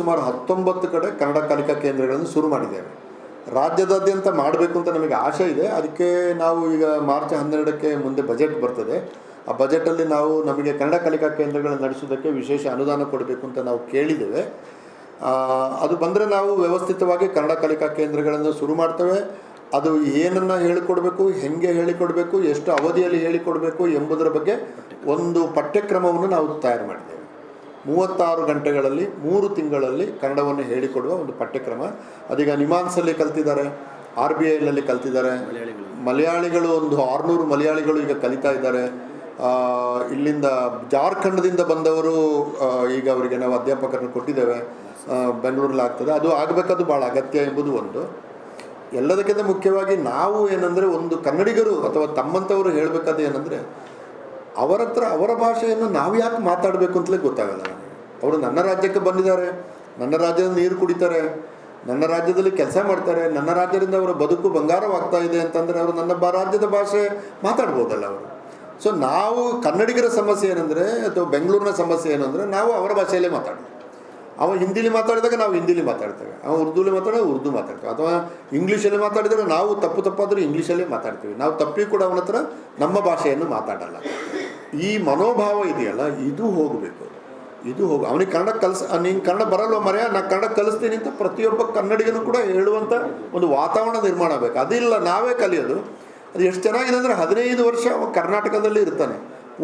ಸುಮಾರು ಹತ್ತೊಂಬತ್ತು ಕಡೆ ಕನ್ನಡ ಕಲಿಕಾ ಕೇಂದ್ರಗಳನ್ನು ಶುರು ಮಾಡಿದ್ದೇವೆ. ರಾಜ್ಯದಾದ್ಯಂತ ಮಾಡಬೇಕು ಅಂತ ನಮಗೆ ಆಶೆ ಇದೆ. ಅದಕ್ಕೆ ನಾವು ಈಗ ಮಾರ್ಚ್ ಹನ್ನೆರಡಕ್ಕೆ ಮುಂದೆ ಬಜೆಟ್ ಬರ್ತದೆ. ಆ ಬಜೆಟಲ್ಲಿ ನಾವು ನಮಗೆ ಕನ್ನಡ ಕಲಿಕಾ ಕೇಂದ್ರಗಳನ್ನು ನಡೆಸೋದಕ್ಕೆ ವಿಶೇಷ ಅನುದಾನ ಕೊಡಬೇಕು ಅಂತ ನಾವು ಕೇಳಿದ್ದೇವೆ. ಅದು ಬಂದರೆ ನಾವು ವ್ಯವಸ್ಥಿತವಾಗಿ ಕನ್ನಡ ಕಲಿಕಾ ಕೇಂದ್ರಗಳನ್ನು ಶುರು ಮಾಡ್ತೇವೆ. ಅದು ಏನನ್ನು ಹೇಳಿಕೊಡಬೇಕು, ಹೆಂಗೆ ಹೇಳಿಕೊಡಬೇಕು, ಎಷ್ಟು ಅವಧಿಯಲ್ಲಿ ಹೇಳಿಕೊಡಬೇಕು ಎಂಬುದರ ಬಗ್ಗೆ ಒಂದು ಪಠ್ಯಕ್ರಮವನ್ನು ನಾವು ತಯಾರು ಮಾಡಿದ್ದೇವೆ. ಮೂವತ್ತಾರು ಗಂಟೆಗಳಲ್ಲಿ ಮೂರು ತಿಂಗಳಲ್ಲಿ ಕನ್ನಡವನ್ನು ಹೇಳಿಕೊಡುವ ಒಂದು ಪಠ್ಯಕ್ರಮ. ಅದೀಗ ನಿಮಾನ್ಸಲ್ಲಿ ಕಲ್ತಿದ್ದಾರೆ ಆರ್ ಬಿ ಐನಲ್ಲಿ ಕಲ್ತಿದ್ದಾರೆ. ಮಲಯಾಳಿಗಳು. ಒಂದು ಆರುನೂರು ಮಲಯಾಳಿಗಳು ಈಗ ಕಲಿತಾ ಇದ್ದಾರೆ. ಇಲ್ಲಿಂದ ಜಾರ್ಖಂಡದಿಂದ ಬಂದವರು ಈಗ ಅವರಿಗೆ ನಾವು ಅಧ್ಯಾಪಕರನ್ನು ಕೊಟ್ಟಿದ್ದೇವೆ. ಬೆಂಗಳೂರಲ್ಲಿ ಆಗ್ತದೆ. ಅದು ಆಗಬೇಕದು ಭಾಳ ಅಗತ್ಯ ಎಂಬುದು ಒಂದು. ಎಲ್ಲದಕ್ಕಿಂತ ಮುಖ್ಯವಾಗಿ ನಾವು ಏನಂದರೆ ಒಂದು ಕನ್ನಡಿಗರು ಅಥವಾ ತಮ್ಮಂಥವರು ಹೇಳಬೇಕಾದ ಏನಂದರೆ ಅವರ ಹತ್ರ ಅವರ ಭಾಷೆಯನ್ನು ನಾವು ಯಾಕೆ ಮಾತಾಡಬೇಕು ಅಂತಲೇ ಗೊತ್ತಾಗಲ್ಲ. ಅವರು ನನ್ನ ರಾಜ್ಯಕ್ಕೆ ಬಂದಿದ್ದಾರೆ. ನನ್ನ ರಾಜ್ಯದ ನೀರು ಕುಡಿತಾರೆ. ನನ್ನ ರಾಜ್ಯದಲ್ಲಿ ಕೆಲಸ ಮಾಡ್ತಾರೆ. ನನ್ನ ರಾಜ್ಯದಿಂದ ಅವರ ಬದುಕು ಬಂಗಾರವಾಗ್ತಾ ಇದೆ ಅಂತಂದರೆ ಅವರು ನನ್ನ ಬ ರಾಜ್ಯದ ಭಾಷೆ ಮಾತಾಡ್ಬೋದಲ್ಲ ಅವರು. ಸೊ ನಾವು ಕನ್ನಡಿಗರ ಸಮಸ್ಯೆ ಏನಂದರೆ ಅಥವಾ ಬೆಂಗಳೂರಿನ ಸಮಸ್ಯೆ ಏನಂದರೆ ನಾವು ಅವರ ಭಾಷೆಯಲ್ಲೇ ಮಾತಾಡೋದು ಅವ ಹಿಂದಿಲಿ ಮಾತಾಡಿದಾಗ ನಾವು ಹಿಂದಿಲಿ ಮಾತಾಡ್ತೇವೆ. ಅವ ಉರ್ದುಲಿ ಮಾತಾಡಿದಾಗ ಉರ್ದು ಮಾತಾಡ್ತೇವೆ. ಅಥವಾ ಇಂಗ್ಲೀಷಲ್ಲಿ ಮಾತಾಡಿದರೆ ನಾವು ತಪ್ಪು ತಪ್ಪಾದರೂ ಇಂಗ್ಲೀಷಲ್ಲೇ ಮಾತಾಡ್ತೀವಿ. ನಾವು ತಪ್ಪಿ ಕೂಡ ಅವನ ನಮ್ಮ ಭಾಷೆಯನ್ನು ಮಾತಾಡಲ್ಲ. ಈ ಮನೋಭಾವ ಇದೆಯಲ್ಲ, ಇದು ಹೋಗಬೇಕು. ಇದು ಹೋಗು, ಅವನಿಗೆ ಕನ್ನಡ ಕಲಿಸ್ ನೀನು ಕನ್ನಡ ಬರಲ್ವ ಮರೆಯ? ನಾನು ಕನ್ನಡ ಕಲಿಸ್ತೀನಿ ಅಂತ ಪ್ರತಿಯೊಬ್ಬ ಕನ್ನಡಿಗನು ಕೂಡ ಹೇಳುವಂಥ ಒಂದು ವಾತಾವರಣ ನಿರ್ಮಾಣ ಆಗಬೇಕು. ಅದಿಲ್ಲ, ನಾವೇ ಕಲಿಯೋದು. ಅದು ಎಷ್ಟು ಚೆನ್ನಾಗಿದೆ ಅಂದರೆ ಹದಿನೈದು ವರ್ಷ ಅವ ಕರ್ನಾಟಕದಲ್ಲಿ ಇರ್ತಾನೆ.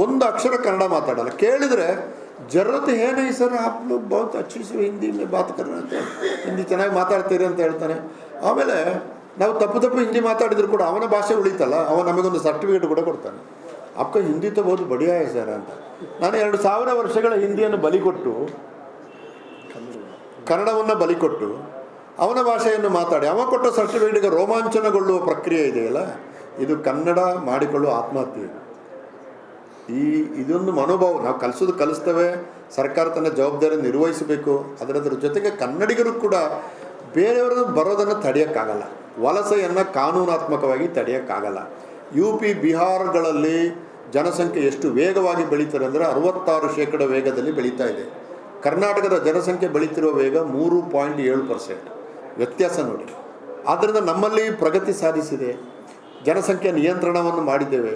ಒಂದು ಅಕ್ಷರ ಕನ್ನಡ ಮಾತಾಡಲ್ಲ. ಕೇಳಿದರೆ, ಜರತ್ ಏನೇ ಸರ್, ಆಪ್ ಲೋಗ್ ಬಹುತ್ ಅಚ್ಚಿ ಹಿಂದಿ ಬಾತ್ ಅಂತ ಹಿಂದಿ ಚೆನ್ನಾಗಿ ಮಾತಾಡ್ತೀರಿ ಅಂತ ಹೇಳ್ತಾನೆ. ಆಮೇಲೆ, ನಾವು ತಪ್ಪು ತಪ್ಪು ಹಿಂದಿ ಮಾತಾಡಿದ್ರು ಕೂಡ ಅವನ ಭಾಷೆ ಉಳಿತಲ್ಲ ಅವನು ನಮಗೊಂದು ಸರ್ಟಿಫಿಕೇಟ್ ಕೂಡ ಕೊಡ್ತಾನೆ. ಅಪ್ಪ, ಹಿಂದಿ ತೋ ಬಹುದು ಬಡಿಯಾ ಹೈ ಸರ್ ಅಂತ. ನಾನು ಎರಡು ಸಾವಿರ ವರ್ಷಗಳ ಹಿಂದಿಯನ್ನು ಬಲಿಕೊಟ್ಟು ಕನ್ನಡವನ್ನು ಬಲಿಕೊಟ್ಟು ಅವನ ಭಾಷೆಯನ್ನು ಮಾತಾಡಿ, ಅವ ಕೊಟ್ಟ ಸರ್ಟಿಫಿಕೇಟ್ಗೆ ರೋಮಾಂಚನಗೊಳ್ಳುವ ಪ್ರಕ್ರಿಯೆ ಇದೆಯಲ್ಲ? ಇದು ಕನ್ನಡ ಮಾಡಿಕೊಳ್ಳುವ ಆತ್ಮಹತ್ಯೆ. ಈ, ಇದೊಂದು ಮನೋಭಾವ, ನಾವು ಕಲಿಸೋದು ಕಲಿಸ್ತೇವೆ, ಸರ್ಕಾರ ತನ್ನ ಜವಾಬ್ದಾರಿ ನಿರ್ವಹಿಸಬೇಕು. ಅದರದ್ರ ಜೊತೆಗೆ ಕನ್ನಡಿಗರು ಕೂಡ ಬೇರೆಯವರನ್ನು ಬರೋದನ್ನು ತಡೆಯೋಕ್ಕಾಗಲ್ಲ. ವಲಸೆಯನ್ನು ಕಾನೂನಾತ್ಮಕವಾಗಿ ತಡೆಯೋಕ್ಕಾಗಲ್ಲ. ಯು ಪಿ, ಬಿಹಾರ್ಗಳಲ್ಲಿ ಜನಸಂಖ್ಯೆ ಎಷ್ಟು ವೇಗವಾಗಿ ಬೆಳೀತಾರೆ ಅಂದರೆ ಅರವತ್ತಾರು ಶೇಕಡ ವೇಗದಲ್ಲಿ ಬೆಳೀತಾ ಇದೆ. ಕರ್ನಾಟಕದ ಜನಸಂಖ್ಯೆ ಬೆಳೀತಿರುವ ವೇಗ ಮೂರು ಪಾಯಿಂಟ್ ಏಳು ಪರ್ಸೆಂಟ್. ವ್ಯತ್ಯಾಸ ನೋಡಿ. ಆದ್ದರಿಂದ ನಮ್ಮಲ್ಲಿ ಪ್ರಗತಿ ಸಾಧಿಸಿದೆ. ಜನಸಂಖ್ಯೆ ನಿಯಂತ್ರಣವನ್ನು ಮಾಡಿದ್ದೇವೆ.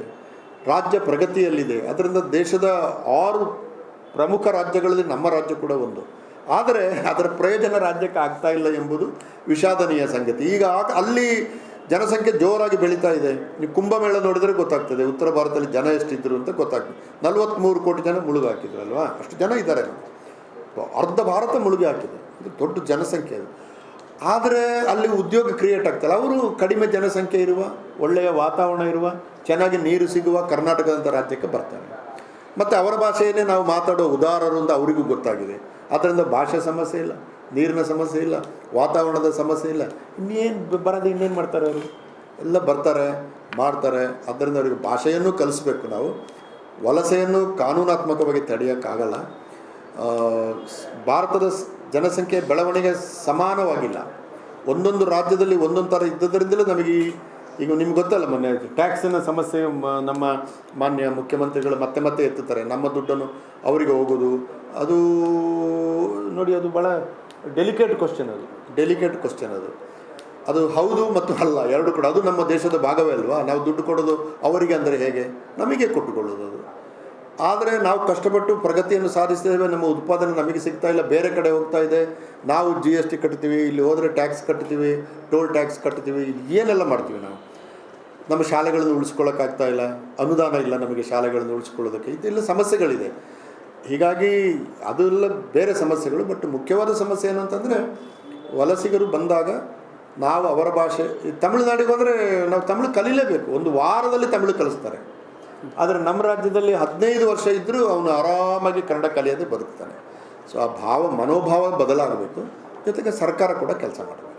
ರಾಜ್ಯ ಪ್ರಗತಿಯಲ್ಲಿದೆ. ಅದರಿಂದ ದೇಶದ ಆರು ಪ್ರಮುಖ ರಾಜ್ಯಗಳಲ್ಲಿ ನಮ್ಮ ರಾಜ್ಯ ಕೂಡ ಒಂದು. ಆದರೆ ಅದರ ಪ್ರಯೋಜನ ರಾಜ್ಯಕ್ಕೆ ಆಗ್ತಾ ಇಲ್ಲ ಎಂಬುದು ವಿಷಾದನೀಯ ಸಂಗತಿ. ಈಗ ಅಲ್ಲಿ ಜನಸಂಖ್ಯೆ ಜೋರಾಗಿ ಬೆಳೀತಾ ಇದೆ. ನೀವು ಕುಂಭಮೇಳ ನೋಡಿದರೆ ಗೊತ್ತಾಗ್ತದೆ. ಉತ್ತರ ಭಾರತದಲ್ಲಿ ಜನ ಎಷ್ಟಿದ್ರು ಅಂತ ಗೊತ್ತಾಗ್ತದೆ. ನಲವತ್ತ್ಮೂರು ಕೋಟಿ ಜನ ಮುಳುಗಿ ಹಾಕಿದ್ರು ಅಲ್ವಾ ಅಷ್ಟು ಜನ ಇದ್ದಾರೆ ಅರ್ಧ ಭಾರತ ಮುಳುಗಿ ಹಾಕಿದೆ ಇದು ದೊಡ್ಡ ಜನಸಂಖ್ಯೆ ಅದು. ಆದರೆ ಅಲ್ಲಿ ಉದ್ಯೋಗ ಕ್ರಿಯೇಟ್ ಆಗ್ತಲ್ಲ. ಅವರು ಕಡಿಮೆ ಜನಸಂಖ್ಯೆ ಇರುವ, ಒಳ್ಳೆಯ ವಾತಾವರಣ ಇರುವ, ಚೆನ್ನಾಗಿ ನೀರು ಸಿಗುವ ಕರ್ನಾಟಕದಂಥ ರಾಜ್ಯಕ್ಕೆ ಬರ್ತಾರೆ. ಮತ್ತು ಅವರ ಭಾಷೆಯನ್ನೇ ನಾವು ಮಾತಾಡೋ ಉದಾರರು ಅಂತ ಅವರಿಗೂ ಗೊತ್ತಾಗಿದೆ. ಆದ್ದರಿಂದ ಭಾಷೆ ಸಮಸ್ಯೆ ಇಲ್ಲ, ನೀರಿನ ಸಮಸ್ಯೆ ಇಲ್ಲ, ವಾತಾವರಣದ ಸಮಸ್ಯೆ ಇಲ್ಲ. ಇನ್ನೇನು ಬರೋದು ಇನ್ನೇನು ಮಾಡ್ತಾರೆ ಅವರು? ಎಲ್ಲ ಬರ್ತಾರೆ, ಮಾಡ್ತಾರೆ. ಆದ್ದರಿಂದ ಅವರಿಗೆ ಭಾಷೆಯನ್ನು ಕಲಿಸ್ಬೇಕು ನಾವು. ವಲಸೆಯನ್ನು ಕಾನೂನಾತ್ಮಕವಾಗಿ ತಡೆಯೋಕ್ಕಾಗಲ್ಲ. ಭಾರತದ ಜನಸಂಖ್ಯೆ ಬೆಳವಣಿಗೆ ಸಮಾನವಾಗಿಲ್ಲ. ಒಂದೊಂದು ರಾಜ್ಯದಲ್ಲಿ ಒಂದೊಂದು ಥರ ಇದ್ದದರಿಂದಲೇ ನಮಗೆ ಈ- ಈಗ ನಿಮ್ಗೆ ಗೊತ್ತಲ್ಲ ಮೊನ್ನೆ ಟ್ಯಾಕ್ಸಿನ ಸಮಸ್ಯೆ ನಮ್ಮ ಮಾನ್ಯ ಮುಖ್ಯಮಂತ್ರಿಗಳು ಮತ್ತೆ ಮತ್ತೆ ಎತ್ತುತ್ತಾರೆ. ನಮ್ಮ ದುಡ್ಡನ್ನು ಅವರಿಗೆ ಹೋಗೋದು, ಅದು ನೋಡಿ, ಅದು ಭಾಳ ಡೆಲಿಕೇಟ್ ಕ್ವಶನ್ ಅದು. ಡೆಲಿಕೇಟ್ ಕ್ವಶನ್ ಅದು. ಅದು ಹೌದು ಮತ್ತು ಅಲ್ಲ, ಎರಡು ಕೂಡ. ಅದು ನಮ್ಮ ದೇಶದ ಭಾಗವೇ ಅಲ್ವಾ? ನಾವು ದುಡ್ಡು ಕೊಡೋದು ಅವರಿಗೆ ಅಂದರೆ ಹೇಗೆ? ನಮಗೆ ಕೊಟ್ಟುಕೊಳ್ಳೋದು ಅದು. ಆದರೆ ನಾವು ಕಷ್ಟಪಟ್ಟು ಪ್ರಗತಿಯನ್ನು ಸಾಧಿಸ್ತೇವೆ ನಮ್ಮ ಉತ್ಪಾದನೆ ನಮಗೆ ಸಿಗ್ತಾ ಇಲ್ಲ, ಬೇರೆ ಕಡೆ ಹೋಗ್ತಾ ಇದೆ. ನಾವು ಜಿ ಎಸ್ ಟಿ ಕಟ್ತೀವಿ, ಇಲ್ಲಿ ಹೋದರೆ ಟ್ಯಾಕ್ಸ್ ಕಟ್ತೀವಿ ಟೋಲ್ ಟ್ಯಾಕ್ಸ್ ಕಟ್ತೀವಿ, ಏನೆಲ್ಲ ಮಾಡ್ತೀವಿ ನಾವು? ನಮ್ಮ ಶಾಲೆಗಳನ್ನು ಉಳಿಸ್ಕೊಳ್ಳೋಕ್ಕಾಗ್ತಾ ಇಲ್ಲ, ಅನುದಾನ ಇಲ್ಲ ನಮಗೆ ಶಾಲೆಗಳನ್ನು ಉಳಿಸ್ಕೊಳ್ಳೋದಕ್ಕೆ. ಇದೆಲ್ಲ ಸಮಸ್ಯೆಗಳಿದೆ. ಹೀಗಾಗಿ ಅದೆಲ್ಲ ಬೇರೆ ಸಮಸ್ಯೆಗಳು ಬಟ್ ಮುಖ್ಯವಾದ ಸಮಸ್ಯೆ ಏನು ಅಂತಂದರೆ, ವಲಸಿಗರು ಬಂದಾಗ ನಾವು ಅವರ ಭಾಷೆ ತಮಿಳುನಾಡಿಗೆ ಹೋದರೆ ನಾವು ತಮಿಳು ಕಲೀಲೇಬೇಕು. ಒಂದು ವಾರದಲ್ಲಿ ತಮಿಳು ಕಲಿಸ್ತಾರೆ. ಆದರೆ ನಮ್ಮ ರಾಜ್ಯದಲ್ಲಿ ಹದಿನೈದು ವರ್ಷ ಇದ್ದರೂ ಅವನು ಆರಾಮಾಗಿ ಕನ್ನಡ ಕಲಿಯೋದು ಬದುಕ್ತಾನೆ. ಸೊ ಆ ಭಾವ ಮನೋಭಾವ ಬದಲಾಗಬೇಕು. ಜೊತೆಗೆ ಸರ್ಕಾರ ಕೂಡ ಕೆಲಸ ಮಾಡಬೇಕು.